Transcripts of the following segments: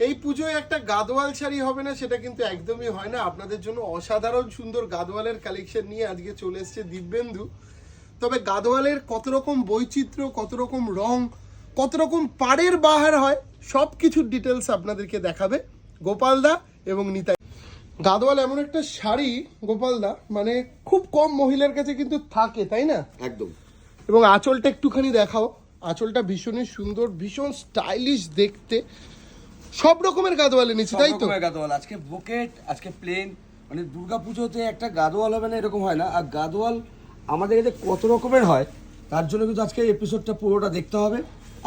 এই পুজোয় একটা গাদোয়াল শাড়ি হবে না সেটা কিন্তু একদমই হয় না। আপনাদের জন্য অসাধারণ সুন্দর গাদোয়ালের কালেকশন নিয়ে আজকে চলে এসেছে দিব্যেন্দু। তবে গাদোয়ালের কত রকম বৈচিত্র্য কত রকম রং কত রকম পাড়ের বাহার হয় সব কিছুর ডিটেলস আপনাদেরকে দেখাবে গোপালদা এবং নিতাই। গাদোয়াল এমন একটা শাড়ি গোপালদা মানে খুব কম মহিলার কাছে কিন্তু থাকে তাই না? একদম। এবং আঁচলটা একটুখানি দেখাও। আঁচলটা ভীষণই সুন্দর ভীষণ স্টাইলিশ দেখতে। সব রকমের গাদোয়ালে নিচ্ছি তাই তো? গাদোয়াল। আজকে বুকেট আজকে প্লেন মানে দুর্গা পুজোতে একটা গাদোয়াল হবে না এরকম হয় না। আর গাদোয়াল আমাদের কাছে কত রকমের হয় তার জন্য কিন্তু আজকে এপিসোডটা পুরোটা দেখতে হবে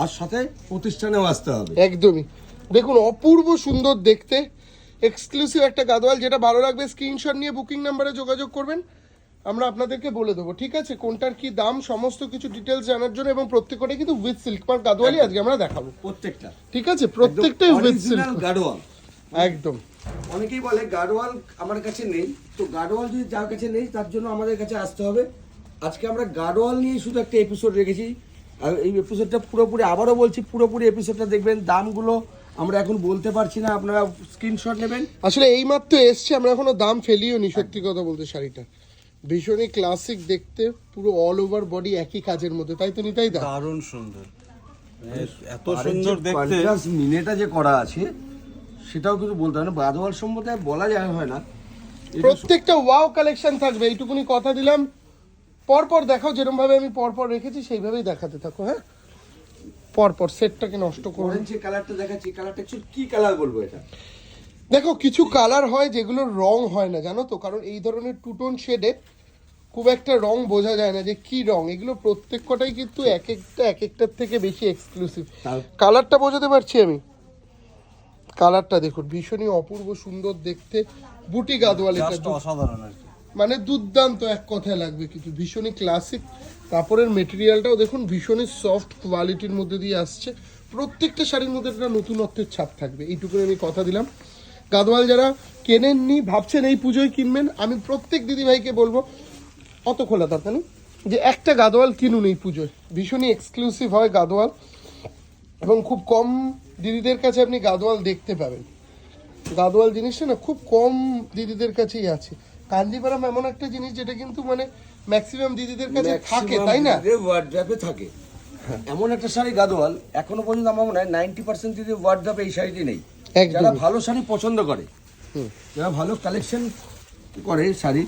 আর সাথে প্রতিষ্ঠানেও আসতে হবে। একদমই। দেখুন অপূর্ব সুন্দর দেখতে এক্সক্লুসিভ একটা গাদোয়াল যেটা ভালো লাগবে স্ক্রিনশট নিয়ে বুকিং নাম্বারে যোগাযোগ করবেন। আমরা আপনাদেরকে বলে দেবো ঠিক আছে? কোনটার কি দাম সমস্ত কিছু ডিটেলস জানার জন্য এবং প্রত্যেকটাই কিন্তু উইথ সিল্ক পার গাদোয়ালই আজকে আমরা দেখাবো। প্রত্যেকটা। ঠিক আছে? প্রত্যেকটাই উইথ সিল্ক গাডোয়াল একদম। অনেকেই বলে গাডোয়াল আমার কাছে নেই। তো গাডোয়াল যদি যার কাছে নেই তার জন্য আমাদের কাছে আসতে হবে। আজকে আমরা গাডোয়াল নিয়ে শুধু একটা এপিসোড রেখেছি। আর এই এপিসোডটা পুরোপুরি আবারও বলছি পুরোপুরি এপিসোডটা দেখবেন। দামগুলো আমরা এখন বলতে পারছি না। আপনারা স্ক্রিনশট নেবেন। আসলে এইমাত্র এসছে আমরা এখনও দাম ফেলিও নি সত্যি কথা বলতে শাড়িটা ভীষণই ক্লাসিক দেখতে পুরো অল ওভার বডি একই কাজের মধ্যে তাই তো নিতাই দা? দারুণ সুন্দর। মানে এত সুন্দর দেখতে। মিনেটা যে করা আছে সেটাও কিন্তু বলতে হয় না। গাডোয়াল সম্বন্ধে বলা যায় হয় না। প্রত্যেকটা ওয়াও কালেকশন থাকবে এইটুকুনি কথা দিলাম। পরপর দেখাও যেরকম ভাবে আমি পরপর রেখেছি সেইভাবেই দেখাতে থাকো হ্যাঁ? পরপর সেটটাকে নষ্ট করো। অরেঞ্জ যে কালারটা দেখাচ্ছি কালারটা কি কালার বলব এটা? দেখো কিছু কালার হয় যেগুলোর রং হয় না জানো তো? কারণ এই ধরনের টুটোন শেডে খুব একটা রং বোঝা যায় না যে কি রং। এগুলো প্রত্যেক কটাই কিন্তু এক একটা এক একটার থেকে বেশি এক্সক্লুসিভ কালারটা বোঝাতে পারছি আমি? কালারটা দেখুন ভীষণই অপূর্ব সুন্দর দেখতে। বুটি গাদওয়াল এটা অসাধারণ আর কি। মানে দুর্দান্ত এক কথায় লাগবে কিছু। ভীষণই ক্লাসিক কাপড়ের মেটেরিয়ালটাও দেখুন ভীষণই সফট কোয়ালিটির মধ্যে দিয়ে আসছে। প্রত্যেকটা শাড়ির মধ্যে একটা নতুনত্বের ছাপ থাকবে। এইটুকু আমি কথা দিলাম। গাদওয়াল যারা কেনেননি ভাবছেন এই পুজোয় কিনবেন আমি প্রত্যেক দিদিভাইকে বলব অত খোলা দরকার নেই যে একটা গাদোয়াল কিনুন এই পুজোয়। ভীষণই এক্সক্লুসিভ হয় গাদোয়াল এবং খুব কম দিদিদের কাছে আপনি গাদোয়াল দেখতে পাবেন। গাদোয়াল জিনিসটা না খুব কম দিদিদের কাছেই আছে। কাঞ্জিপারাম এমন একটা জিনিস যেটা কিন্তু মানে ম্যাক্সিমাম দিদিদের কাছে থাকে তাই না? ওয়ার্ড্রপে থাকে। এমন একটা শাড়ি গাদোয়াল এখনও পর্যন্ত আমার মনে হয় নাইনটি পার্সেন্ট দিদি ওয়ার্ড্রপে এই শাড়িটি নেই। যারা ভালো শাড়ি পছন্দ করে যারা ভালো কালেকশন করে শাড়ি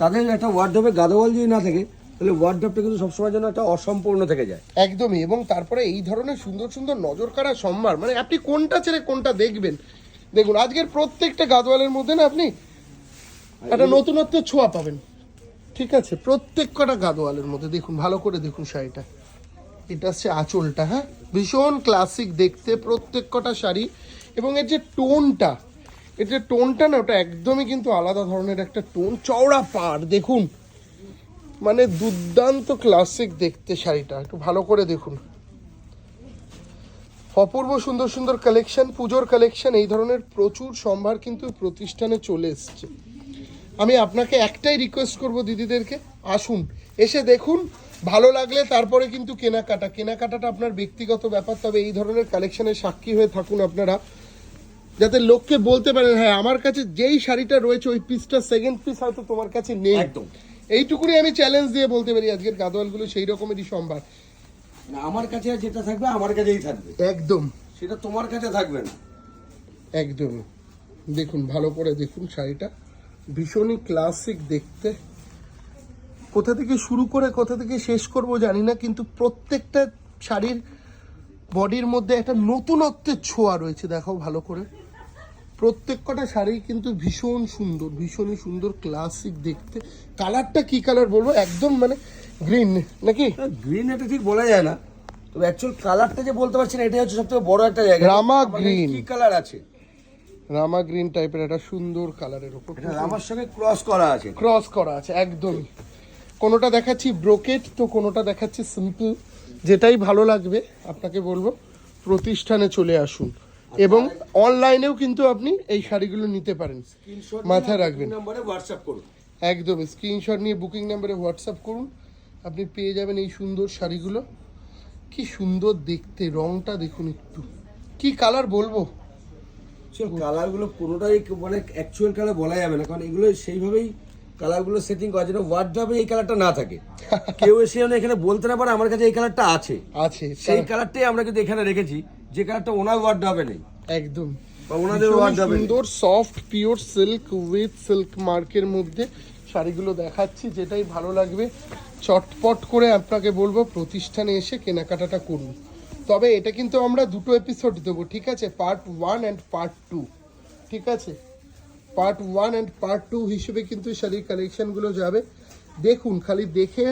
তাদের একটা ওয়ার্ড্রপে গাদোয়াল যদি না থাকে তাহলে ওয়ার্ড্রপটা কিন্তু সবসময় জন্য একটা অসম্পূর্ণ থেকে যায়। একদমই এবং তারপরে এই ধরনের সুন্দর সুন্দর নজর কাড়া সম্ভার মানে আপনি কোনটা ছেড়ে কোনটা দেখবেন? দেখুন আজকের প্রত্যেকটা গাদোয়ালের মধ্যে না আপনি একটা নতুনত্ব ছোঁয়া পাবেন। ঠিক আছে প্রত্যেক কটা গাদোয়ালের মধ্যে দেখুন ভালো করে দেখুন শাড়িটা। এটা হচ্ছে আঁচলটা হ্যাঁ? ভীষণ ক্লাসিক দেখতে প্রত্যেক কটা শাড়ি। এবং এর যে টোনটা, এর যে টোনটা না, ওটা একদমই কিন্তু আলাদা ধরনের একটা টোন। চওড়া পাড়, দেখুন। মানে দুর্দান্ত ক্লাসিক দেখতে শাড়িটা, একটু ভালো করে দেখুন। অপূর্ব সুন্দর সুন্দর কালেকশন পুজোর কালেকশন এই ধরনের প্রচুর সম্ভার কিন্তু প্রতিষ্ঠানে চলে এসছে। আমি আপনাকে একটাই রিকোয়েস্ট করব দিদিদেরকে, আসুন, এসে দেখুন, ভালো লাগলে তারপরে কিন্তু কেনাকাটা। কেনাকাটাটা আপনার ব্যক্তিগত ব্যাপার, তবে এই ধরনের কালেকশনের সাক্ষী হয়ে থাকুন আপনারা। যাতে লোককে বলতে পারেন হ্যাঁ আমার কাছে যেই শাড়িটা রয়েছে ওই পিসটা সেকেন্ড পিস হয়তো তোমার কাছে নেই। একদম। এইটুকুনি আমি চ্যালেঞ্জ দিয়ে বলতে পারি আজকের গাদোয়ালগুলো সেই রকমেরই সম্ভার। না, আমার কাছে যেটা থাকবে আমার কাছেই থাকবে। একদম। সেটা তোমার কাছে থাকবে না। একদম। দেখুন ভালো করে দেখুন শাড়িটা। ভীষণই ক্লাসিক দেখতে। কোথা থেকে শুরু করে কোথা থেকে শেষ করব জানি না কিন্তু প্রত্যেকটা শাড়ির বডির মধ্যে একটা নতুনত্বের ছোঁয়া রয়েছে। দেখো ভালো করে। প্রত্যেক কটা শাড়ি কিন্তু ভীষণ সুন্দর ভীষণই সুন্দর ক্লাসিক দেখতে। কালারটা কি কালার বলব? একদম মানে গ্রিন নাকি? গ্রিন এটা ঠিক বলা যায় না। তবে অ্যাকচুয়াল কালারটা যে বলতে পারছি না এটাই হচ্ছে সবথেকে বড় একটা জায়গা। রামা green। কি কালার আছে? রামা গ্রিন টাইপের একটা সুন্দর কালারের এটা রামার সঙ্গে ক্রস করা আছে। ক্রস করা আছে একদমই। কোনোটা দেখাচ্ছি ব্রোকেট তো কোনোটা দেখাচ্ছি সিম্পল যেটাই ভালো লাগবে আপনাকে বলব প্রতিষ্ঠানে চলে আসুন। এবং অনলাইনেও কিন্তু আপনি এই শাড়িগুলো নিতে পারেন। মাথায় রাখবেন। নম্বরে হোয়াটসঅ্যাপ করুন। একদম স্ক্রিনশট নিয়ে বুকিং নাম্বারে হোয়াটসঅ্যাপ করুন। আপনি পেয়ে যাবেন এই সুন্দর শাড়িগুলো। কি সুন্দর দেখতে রংটা দেখুন একটু। কি কালার বলব? কালারগুলো কোনোটাই মানে অ্যাকচুয়াল কালার বলা যাবে না কারণ এগুলো সেইভাবেই কালারগুলো সেটিং করা যেন ওয়ার্ড্রপে এই কালারটা না থাকে। কেউ এসে এখানে বলতে না পারে আমার কাছে এই কালারটা আছে। আছে সেই কালারটাই আমরা কিন্তু এখানে রেখেছি। যে কালারটা ওনার ওয়ার্ড্রপে নেই। একদম। ওনাদের ভীষণই ওয়ার্ড্রপে সুন্দর soft pure silk with silk মার্কের মধ্যে শাড়িগুলো দেখাচ্ছি যেটাই ভালো লাগবে। চটপট করে আপনাকে বলব প্রতিষ্ঠানে এসে কেনাকাটাটা করুন। তবে এটা কিন্তু আমরা দুটো এপিসোড দেবো ঠিক আছে? Part one and part two ঠিক আছে? Part one and part two হিসেবে কিন্তু শাড়ির কালেকশনগুলো যাবে। দেখুন খালি দেখে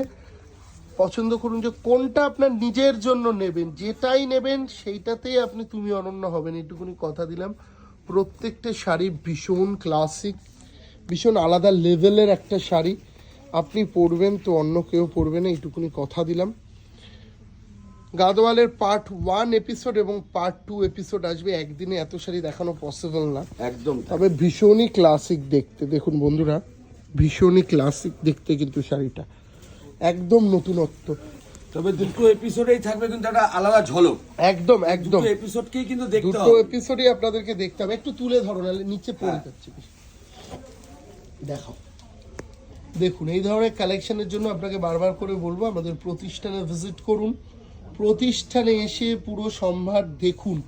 পছন্দ করুন যে কোনটা আপনার নিজের জন্য নেবেন। যেটাই নেবেন সেইটাতেই আপনি তুমি অনন্য হবেন। এইটুকুনি কথা দিলাম। প্রত্যেকটা শাড়ি ভীষণ ক্লাসিক ভীষণ আলাদা লেভেলের একটা শাড়ি। আপনি পরবেন তো অন্য কেউ পরবে না এইটুকুনি কথা দিলাম। গাদওয়ালের পার্ট ওয়ান এপিসোড এবং পার্ট টু এপিসোড আসবে। একদিনে এত শাড়ি দেখানো পসিবল না। একদম তবে ভীষণই ক্লাসিক দেখতে। দেখুন বন্ধুরা ভীষণই ক্লাসিক দেখতে কিন্তু শাড়িটা। একদম নতুনত্ব। তবে দুটো এপিসোডেই থাকবে কিন্তু একটা আলাদা ঝলক। একদম একদম। দুটো এপিসোডকেই কিন্তু দেখতে হবে। দুটো এপিসোডই আপনাদেরকে দেখতে হবে। একটু তুলে ধরো নাহলে নিচে পড়ে হ্যাঁ। যাচ্ছে দেখাও। দেখুন এই ধরনের কালেকশনের জন্য আপনাকে বারবার করে বলব আমাদের প্রতিষ্ঠানে ভিজিট করুন। প্রতিষ্ঠানে এসে পুরো সম্ভার দেখুন।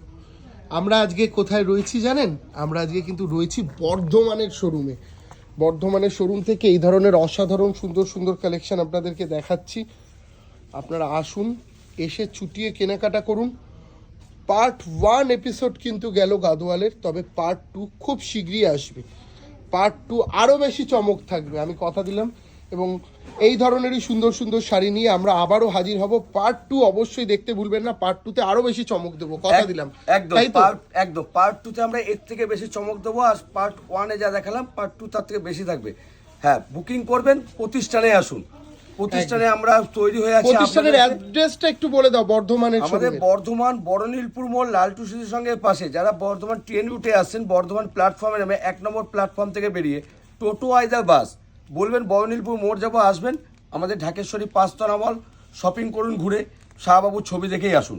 আমরা আজকে কোথায় রয়েছি জানেন? আমরা আজকে কিন্তু রয়েছি বর্ধমানের শোরুমে বর্ধমানের শোরুম থেকে এই ধরনের অসাধারণ, সুন্দর সুন্দর কালেকশান আপনাদেরকে দেখাচ্ছি। আপনারা আসুন, এসে ছুটিয়ে কেনাকাটা করুন। পার্ট ওয়ান এপিসোড কিন্তু গেল গাদোয়ালের, তবে পার্ট টু খুব শীঘ্রই আসবে। পার্ট টু আরও বেশি চমক থাকবে, আমি কথা দিলাম। এবং এই ধরনেরই সুন্দর সুন্দর শাড়ি নিয়ে আমরা আবারও হাজির হব। পার্ট টু অবশ্যই দেখতে ভুলবেন না। পার্ট টুতে আরও বেশি চমক দেবো। কথা দিলাম। একদম একদম। পার্ট টুতে আমরা এর থেকে বেশি চমক দেবো আর পার্ট ওয়ানে যা দেখালাম পার্ট টু তার থেকে বেশি থাকবে। হ্যাঁ বুকিং করবেন প্রতিষ্ঠানে আসুন। প্রতিষ্ঠানে আমরা তৈরি হয়ে আছি প্রতিষ্ঠানের অ্যাড্রেসটা একটু বলে দাও বর্ধমানের আমাদের বর্ধমান বড়নীলপুর মোড় লালটু সিটির সঙ্গে পাশে। যারা বর্ধমান ট্রেন রুটে আসছেন বর্ধমান প্ল্যাটফর্মে নামে এক নম্বর প্ল্যাটফর্ম থেকে বেরিয়ে টোটো আইদার বাস বলবেন বয়নীলপুর মোড় যাব, আসবেন। আমাদের ঢাকেশ্বরী পাঁচতলা মল শপিং করুন, ঘুরে শাহবাবুর ছবি দেখেই আসুন।